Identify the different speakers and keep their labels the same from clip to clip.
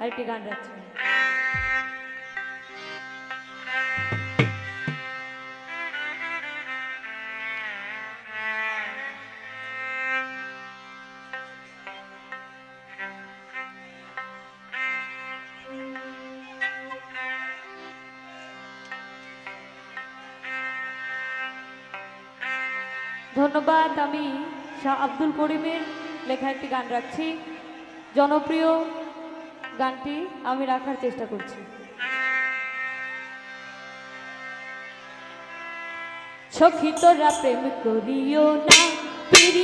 Speaker 1: আরেকটি গান রাখছি। ধন্যবাদ আমি শাহ আব্দুল করিমের লেখা একটি গান রাখছি। জনপ্রিয় গানটি আমি রাখার চেষ্টা করছি। সখী তোরা প্রেম করিও না প্রেম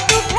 Speaker 1: কোথায়